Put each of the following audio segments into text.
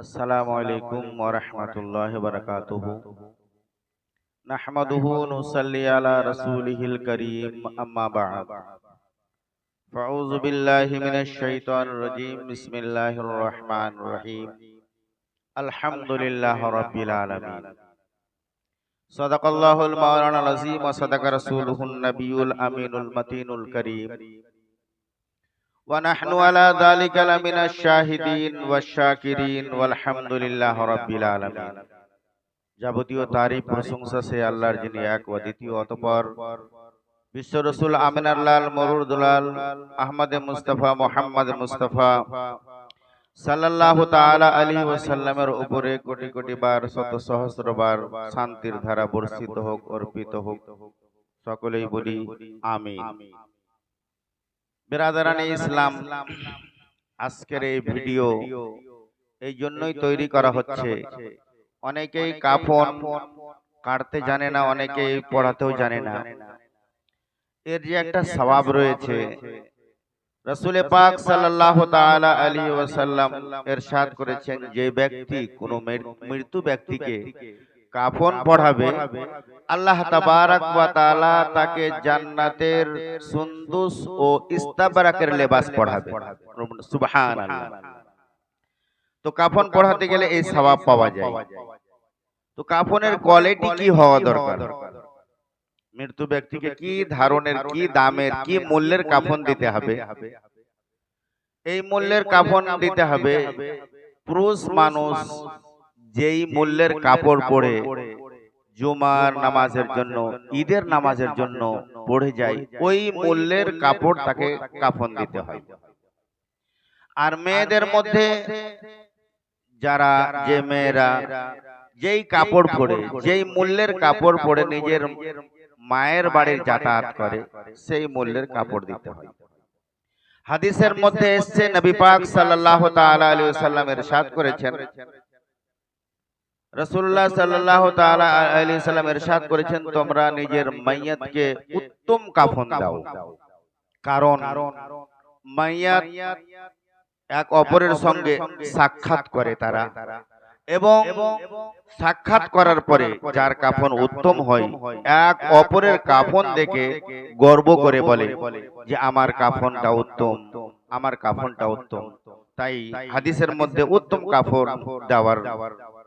السلام عليكم ورحمة الله وبركاته نحمده نصلي على رسوله الكريم أما بعد فأعوذ بالله من الشيطان الرجيم بسم الله الرحمن الرحيم الحمد لله رب العالمين صدق الله المولانا العظيم وصدق رسوله النبي الأمين المتين الكريم ونحن على ذلك لمن الشاهدين والشاكرين والحمد لله رب العالمين যাবতীয় তারিফ প্রশংসা সে আল্লাহর যিনি এক ও দ্বিতীয় অতপর বিশ্ব রসুল আমিনার লাল মরুর দুলাল আহমদে মুস্তাফা মোহাম্মদ মুস্তাফা সাল্লাল্লাহু তাআলা আলাইহি ওয়াসাল্লামের উপরে কোটি কোটি বার শত সহস্র বার শান্তির ধারা বর্ষিত হোক অর্পিত হোক সকলেই বলি আমিন বেরাদারানি ইসলাম আজকের এই ভিডিও এই জন্যই তৈরি করা হচ্ছে। অনেকেই কাফন কাটতে জানে না অনেকেই পড়াতেও জানে না। এর যে একটা স্বভাব রয়েছে রসুলে পাক সাল্লাল্লাহু তাআলা আলাইহি ওয়াসাল্লাম ইরশাদ করেছেন যে ব্যক্তি কোনো মৃত্যু ব্যক্তিকে কাফন পড়াবে। আল্লাহ তাবারাক ওয়া তাআলা তাকে জান্নাতের সুন্দুস ও ইস্তাবরাকের লেবাস পড়াবে। সুবহানাল্লাহ। তো কাফন পড়াতে গেলে এই সওয়াব পাওয়া যায়। তো কাফনের কোয়ালিটি কি হওয়া দরকার? মৃত্যু ব্যক্তিকে কি ধরনের কি দামের কি মূল্যের কাফন দিতে হবে? এই মূল্যের কাফন দিতে হবে পুরুষ মানুষ যেই মূল্যের কাপড় পরে জুমার নামাজের জন্য ঈদের নামাজের জন্য পড়ে যায় ওই মূল্যের কাপড় তাকে কাফন দিতে হয়। আর মেয়েদের মধ্যে যারা যে মেয়েরা যেই কাপড় পরে যেই মূল্যের কাপড় পরে নিজের মায়ের বাড়ির যাতায়াত করে সেই মূল্যের কাপড় দিতে হয়। হাদিসের মধ্যে এসছে নবী পাক সাল্লাল্লাহু তাআলা আলাইহি ওয়াসাল্লাম ইরশাদ করেছেন। রাসূলুল্লাহ সাল্লাল্লাহু তাআলা আলাইহি ওয়াসাল্লাম ইরশাদ করেছেন, তোমরা নিজের মাইয়াতকে উত্তম কাফন দাও। কারণ মাইয়াত এক অপরের সঙ্গে সাক্ষাৎ করে তারা। এবং সাক্ষাৎ করার পরে যার কাফন উত্তম হয়, এক অপরের কাফন দেখে গর্ব করে বলে যে, আমার কাফনটা উত্তম, আমার কাফনটা উত্তম। তাই হাদিসের মধ্যে উত্তম কাফন দেওয়ার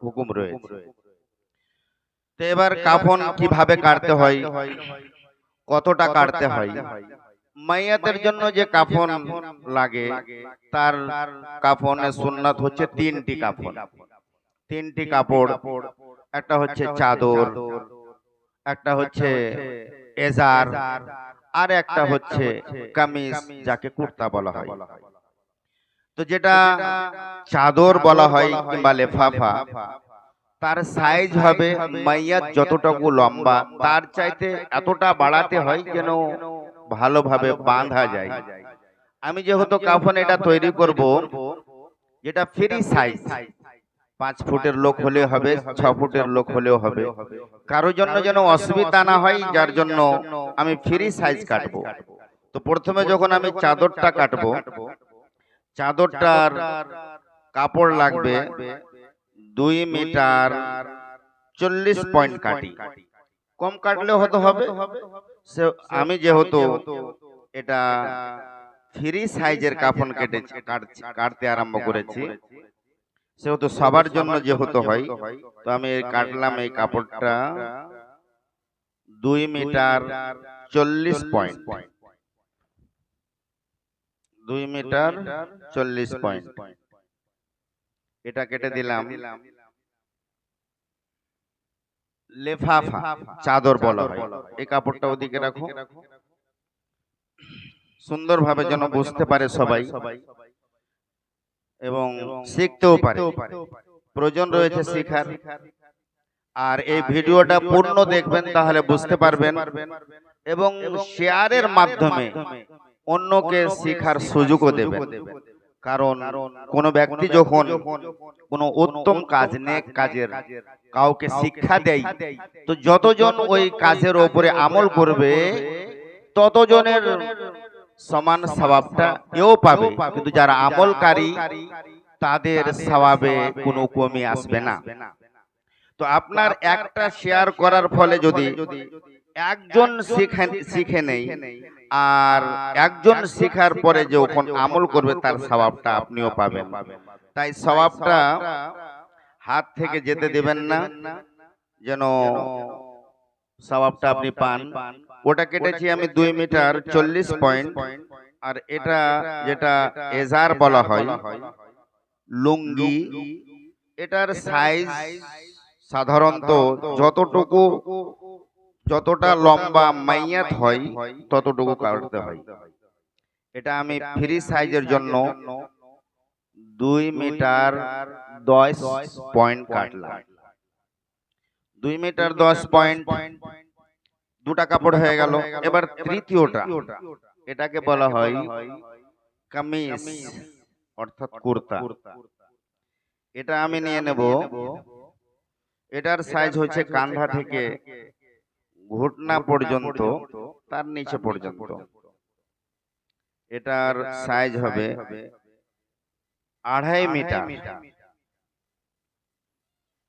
হুকুম রয়েছে। তো এবার কাফন কীভাবে কাটতে হয়? কতটা কাটতে হয়? মাইয়াতের জন্য যে কাফন লাগে তার কাফনের সুন্নাত হচ্ছে তিনটি কাফন। তিনটি কাপড় একটা হচ্ছে চাদর একটা হচ্ছে এজার আর একটা হচ্ছে কামিজ যাকে কুর্তা বলা হয়। তো যেটা চাদর বলা হয় কিংবা লেফাফা তার সাইজ হবে মাইয়াত যতটুকু লম্বা তার চাইতে এতটা বাড়াতে হয় যেন ভালোভাবে বাঁধা যায়। আমি যেহেতু কাফন এটা তৈরি করব যেটা ফ্রি সাইজ পাঁচ ফুটের লোক হলে হবে ছ ফুটের লোক হলেও হবে। কারও জন্য যেন অসুবিধা না হয় যার জন্য আমি ফ্রি সাইজ কাটবো। তো প্রথমে যখন আমি চাদরটা কাটবো চাদরটার কাপড় লাগবে দুই মিটার চল্লিশ পয়েন্ট কাটি কম কাটলেও হতে হবে। আমি যেহেতু এটা ফ্রি সাইজের কাফন কেটে কাটতে আরম্ভ করেছি। সেহেতু সবার জন্য যেহেতু হয় তো আমি কাটলাম এই কাপড়টা দুই মিটার চল্লিশ পয়েন্ট। পয়েন্ট। দুই মিটার চল্লিশ পয়েন্ট এটা কেটে দিলাম। লেফাফা চাদর বলা হয়। এই কাপড়টা ওদিকে রাখো। সুন্দরভাবে যেন বুঝতে পারে সবাই। এবং শিখতেও পারে। প্রয়োজন রয়েছে শিখার। আর এই ভিডিওটা পূর্ণ দেখবেন তাহলে বুঝতে পারবেন। এবং শেয়ারের মাধ্যমে অন্যকে শিখার সুযোগও দেবেন। কারণ কোন ব্যক্তি যখন কোন উত্তম কাজ নেক কাজের কাউকে শিক্ষা দেয় তো যতজন ওই কাজের ওপরে আমল করবে ততজনের সমান স্বভাবটা এও পাবে। কিন্তু যারা আমলকারী তাদের স্বভাবে কোনো কমি আসবে না। তো আপনার একটা শেয়ার করার ফলে যদি একজন শিখে শিখে নেই আর একজন শেখার পরে যখন আমল করবে তার স্বভাবটা আপনিও পাবেন। তাই স্বভাবটা হাত থেকে যেতে দেবেন না যেন স্বভাবটা আপনি পান। ওটা কেটেছি আমি দুই মিটার চল্লিশ পয়েন্ট। আর এটা যেটা এজার বলা হয় লুঙ্গি এটার সাইজ সাধারণত যতটুকু যতটা লম্বা মাইয়াত হয় ততটুকু কাটতে হয়। এটা আমি ফ্রি সাইজের জন্য দুই মিটার দশ পয়েন্ট কাটলাম। দুই মিটার দশ পয়েন্ট দুটা কাপড় হয়ে গেল। এবার তৃতীয়টা। এটাকে বলা হয় কামিজ। অর্থাৎ কুর্তা। এটা আমি নিয়ে নেব। এটার সাইজ হচ্ছে কান্ধা থেকে। ঘুটনা পর্যন্ত তার নিচে পর্যন্ত। এটার সাইজ হবে আড়াই মিটার।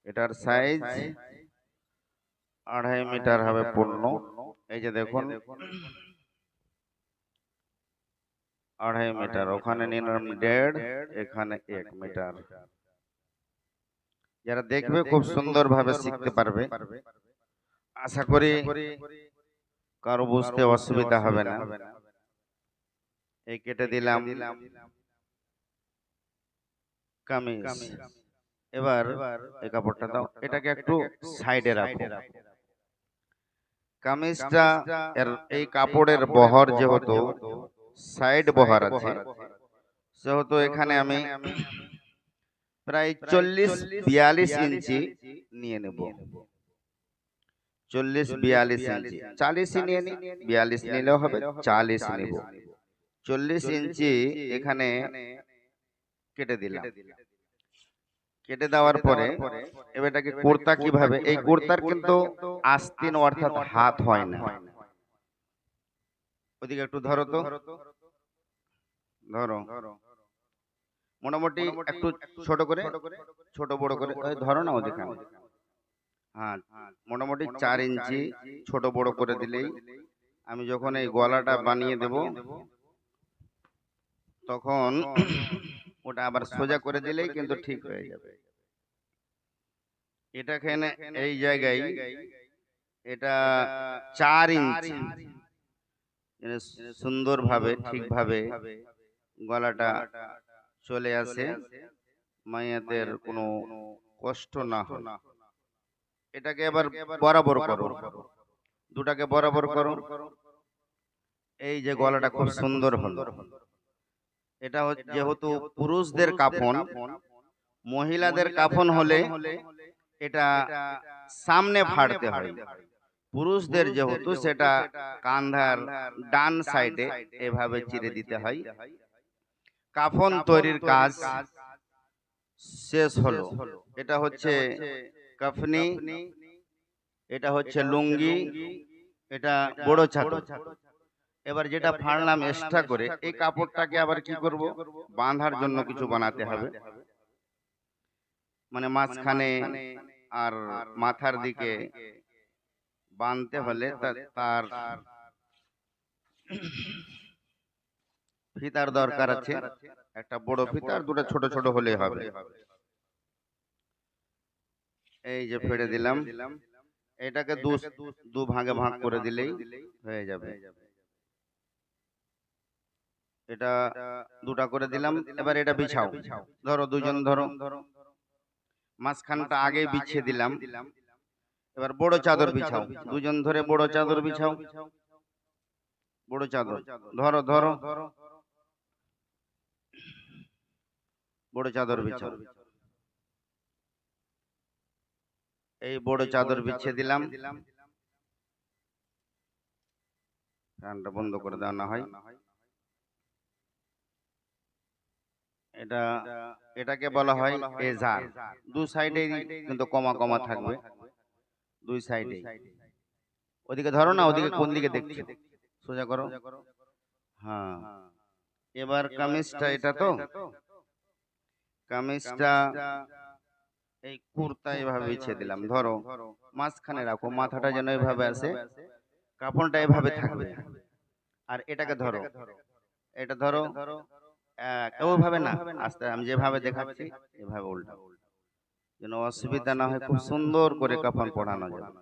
এটার সাইজ আড়াই মিটার হবে পূর্ণ। এই যে দেখুন আড়াই মিটার ওখানে নিলাম দেড় এখানে এক মিটার। যারা দেখবে খুব সুন্দর ভাবে শিখতে পারবে। আশা করি কারও বুঝতে অসুবিধা হবে না। এই কেটে দিলাম। কামিজ। এবার এই কাপড়টা দাও। এটাকে একটু সাইডে রাখো। কামিজটা এর এই কাপড়ের বহর যেহেতু সাইড বহর আছে। সেহেতু এখানে আমি প্রায় চল্লিশ বিয়াল্লিশ ইঞ্চি নিয়ে নেব। চল্লিশ বিয়াল্লিশ ইঞ্চি। চালিশই নিয়ে নি বিয়াল্লিশ নিলেও হবে চালিশ নিব। চল্লিশ ইঞ্চি এখানে কেটে দিলাম। কেটে দেওয়ার পরে এবার এটাকে কুর্তা কীভাবে? এই কুর্তার কিন্তু আস্তিন অর্থাৎ হাত হয় না। ওদিকে একটু ধরো তো। ধরো মোটামুটি একটু ছোট করে ছোট বড় করে। ধরো না ওদিকে। হ্যাঁ মোটামুটি চার ইঞ্চি ছোট বড় করে দিলেই আমি যখন এই গলাটা বানিয়ে দেব তখন ওটা আবার সোজা করে দিলেই কিন্তু ঠিক হয়ে যাবে। এটা এখানে এই জায়গায় এটা চার ইঞ্চি। সুন্দরভাবে ঠিকভাবে গলাটা চলে আসে। মাইয়াদের কোনো কষ্ট না হয়। এটাকে এবার বরাবর করো। দুটাকে বরাবর করো। এই যে গলাটা খুব সুন্দর হলো। এটা যেহেতু পুরুষদের কাফন, মহিলাদের কাফন হলে এটা সামনে ফাড়তে হয়। পুরুষদের যেহেতু সেটা কান্ধার ডান সাইডে এভাবে চিরে দিতে হয়। কাফন তৈরির কাজ শেষ হলো। এটা হচ্ছে কাফনি এটা হচ্ছে লুঙ্গি এটা বড় চাদর। এবার যেটা ফাড়লাম এক্সট্রা করে এই কাপড়টাকে আবার কি করব? বাঁধার জন্য কিছু বানাতে হবে। মানে মাঝখানে আর মাথার দিকে বাঁধতে হলে তার ফিতার দরকার আছে। একটা বড় ফিতা আর দুটো ছোট ছোট হলে হবে। এই যে ফেড়ে দিলাম এটাকে দু দু ভাগে ভাগ করে দিলেই হয়ে যাবে। এটা দুটা করে দিলাম এবার এটা বিছাও। ধরো দুজন ধরো। মাঝখানটা আগে বিছিয়ে দিলাম। এবার বড় চাদর বিছাও। দুজন ধরে বড় চাদর বিছাও। বড় চাদর। ধরো ধরো। বড় চাদর বিছাও। এই বড় চাদর বিছিয়ে দিলাম। ফ্যানটা বন্ধ করে দেওয়া না হয়। এটা এটাকে বলা হয় এজার। দু সাইডে কিন্তু কমা কমা থাকবে। দুই সাইডে ওদিকে ধরো না ওদিকে কোন দিকে দেখছ? সোজা করো। হ্যাঁ। এবার কামিজটা এটা তো? কামিজটা এই কুর্তা এভাবে বিছিয়ে দিলাম। ধরো মাঝখানে রাখো মাথাটা যেন এভাবে আছে কাপড়টা এভাবে থাকবে। আর এটাকে ধরো এটা ধরো ওইভাবে না আস্তে আমি যেভাবে দেখাচ্ছি এভাবে উল্টা। যেন অসুবিধা না হয় খুব সুন্দর করে কাফন পড়ানো যায়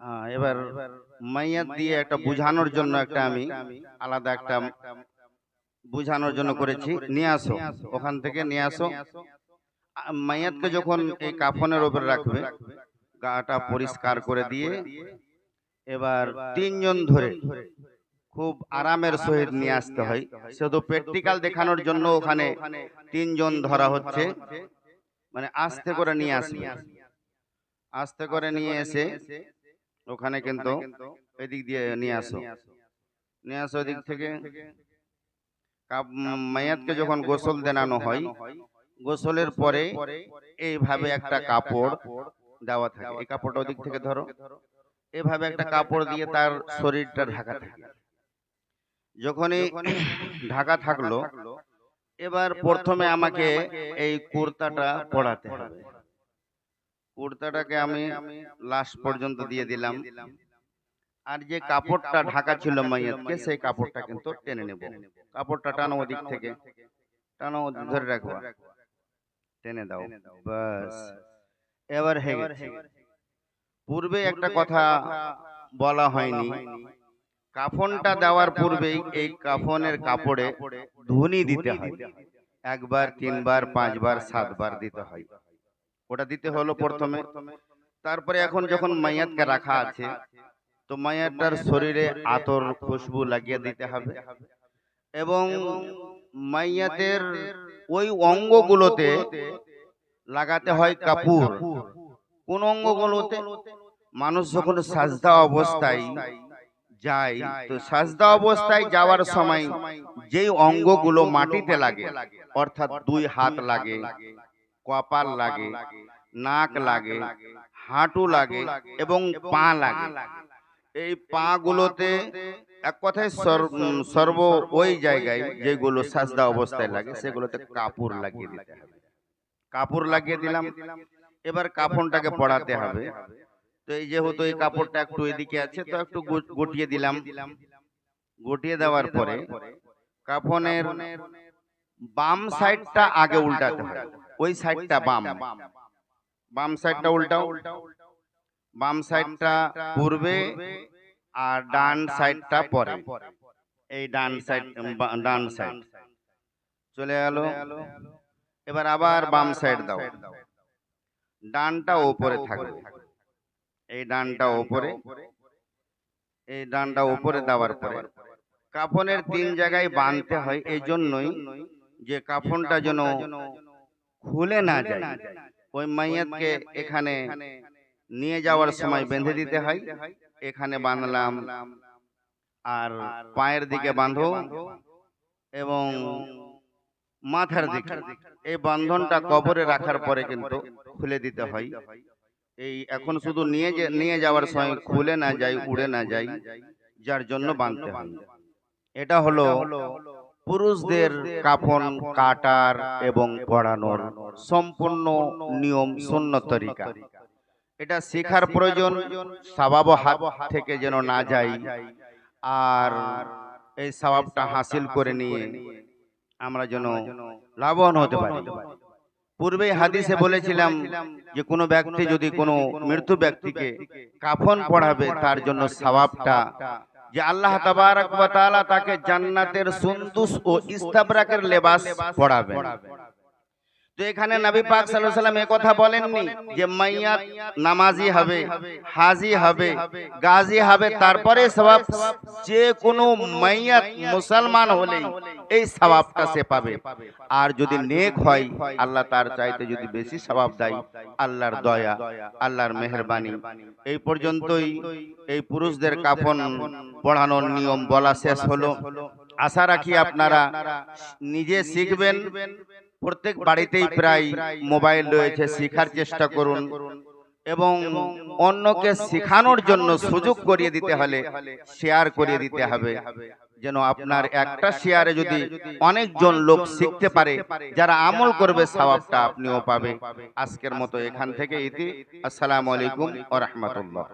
হ্যাঁ, এবার মাইয়াত দিয়ে একটা বুঝানোর জন্য একটা আমি আলাদা একটা বুঝানোর জন্য করেছি নিয়ে আসো ওখান থেকে নিয়ে আসো। মাইয়াতকে যখন এই কাফনের উপরে রাখবে গাটা পরিষ্কার করে দিয়ে এবার তিনজন ধরে খুব আরামের সহিত নিয়ে আসতে হয়। শুধু প্র্যাকটিক্যাল দেখানোর জন্য ওখানে তিনজন ধরা হচ্ছে। মানে আস্তে করে নিয়ে আসবে। আস্তে করে নিয়ে এসে ওখানে কিন্তু এদিক দিয়ে নিয়ে আসো। নিয়ে আসো। ওদিক থেকে। কাপ- উম, যখন গোসল দেনানো হয় গোসলের পরে এইভাবে একটা কাপড় দেওয়া থাকে। এই কাপড়টা ওদিক থেকে ধরো। এভাবে একটা কাপড় দিয়ে তার শরীরটা ঢাকা থাকে। যখনই ঢাকা থাকল এবার প্রথমে আমাকে এই কুর্তাটা পড়াতে হবে। কুর্তাটাকে আমি লাস্ট পর্যন্ত দিয়ে দিলাম। আর যে কাপড়টা ঢাকা ছিল মাইয়াতকে সেই কাপড়টা কিন্তু টেনে নেব। কাপড়টা টানো ওদিক থেকে। টানো ধরে রাখব। টেনে দাও বাস এবার পূর্বে একটা কথা বলা হয়নি। কাফনটা দেওয়ার পূর্বেই এই কাফনের কাপড়ে ধুনি দিতে হয়। একবার তিনবার পাঁচবার সাতবার দিতে হয়। ওটা দিতে হলো প্রথমে। তারপরে এখন যখন মাইয়াতকে রাখা আছে তো মাইয়াটার শরীরে আতর খুশবু লাগিয়ে দিতে হবে। এবং মাইয়াতের ওই অঙ্গগুলোতে লাগাতে হয় কাপুর কোন অঙ্গগুলোতে মানুষ যখন সাজদা অবস্থায় যায় তো সাজদা অবস্থায় যাওয়ার সময় যেই অঙ্গগুলো মাটিতে লাগে অর্থাৎ দুই হাত লাগে কপাল লাগে নাক লাগে হাঁটু লাগে এবং পা লাগে। এই পা গুলোতে এক কথায় সর- সর্ব ওই জায়গায় যেগুলো সাজদা অবস্থায় লাগে সেগুলোতে কাপড় লাগিয়ে দিতে হবে। কাপড় লাগিয়ে দিলাম এবার কাফনটাকে পড়াতে হবে। তো এই যেহেতু এই কাপড়টা একটু এদিকে আছে তো একটু গুটিয়ে দিলাম। গুটিয়ে দেওয়ার পরে কাফনের বাম সাইডটা আগে উল্টাতে হবে। ওই সাইডটা বাম। বাম। সাইডটা উল্টাও। বাম সাইডটা পূর্বে আর ডান সাইডটা পরে। এই ডান সাইড ডান সাইড চলে গেল এবার আবার বাম সাইড দাও। ডানটা ওপরে থাকবে। এই ডানটা ওপরে। এই ডানটা ওপরে দেওয়ার পরে। কাফনের তিন জায়গায় বাঁধতে হয়। এই জন্যই যে কাফনটা যেন খুলে না যায়। ওই মাইয়াতকে এখানে নিয়ে যাওয়ার সময় বেঁধে দিতে হয়। এখানে বাঁধলাম। আর পায়ের দিকে বাঁধো এবং মাথার দিকে। এই বন্ধনটা কবরে রাখার পরে কিন্তু খুলে দিতে হয়। এই এখন শুধু নিয়ে নিয়ে যাওয়ার সময় খুলে না যায় উড়ে না যায় যার জন্য বাঁধতে হয়। এটা হলো পুরুষদের কাফন কাটার এবং পড়ানোর সম্পূর্ণ নিয়ম শূন্য তরিকা এটা শেখার প্রয়োজন স্বভাব হাত থেকে যেন না যায় আর এই স্বভাবটা হাসিল করে নিয়ে আমরা যেন লাভবান হতে পারি। পূর্বে হাদিসে বলেছিলাম যে কোনো ব্যক্তি যদি কোনো মৃত্যু ব্যক্তিকে কাফন পড়াবে তার জন্য সওয়াবটা যে আল্লাহ তাবারক ওয়া তাআলা তাকে জান্নাতের সুন্দুস ও ইস্তাবরাকের লেবাস পড়াবেন। তো এখানে নবী পাক সাল্লাল্লাহু আলাইহি সাল্লাম কথা বলেননি যে মাইয়াত নামাজি হবে হাজি হবে গাজী হবে তারপরে সওয়াব যে কোনো মাইয়াত মুসলমান হলেই এই সওয়াবটা সে পাবে। আর যদি নেক হয় আল্লাহ তার চাইতে যদি বেশি সওয়াব দেয় আল্লাহর দয়া আল্লাহর মেহেরবানি। এই পর্যন্তই এই পুরুষদের কাফন পড়ানোর নিয়ম বলা শেষ হলো। আশা রাখি আপনারা নিজে শিখবেন। প্রত্যেক বাড়িতেই প্রায় মোবাইল রয়েছে শেখার চেষ্টা করুন এবং অন্যকে শেখানোর জন্য সুযোগ করিয়ে দিতে হলে শেয়ার করিয়ে দিতে হবে যেন আপনার একটা শেয়ারে যদি অনেকজন লোক শিখতে পারে যারা আমল করবে সওয়াবটা আপনিও পাবে আজকের মতো এখান থেকে ইতি। আসসালামু আলাইকুম ওয়া রাহমাতুল্লাহ।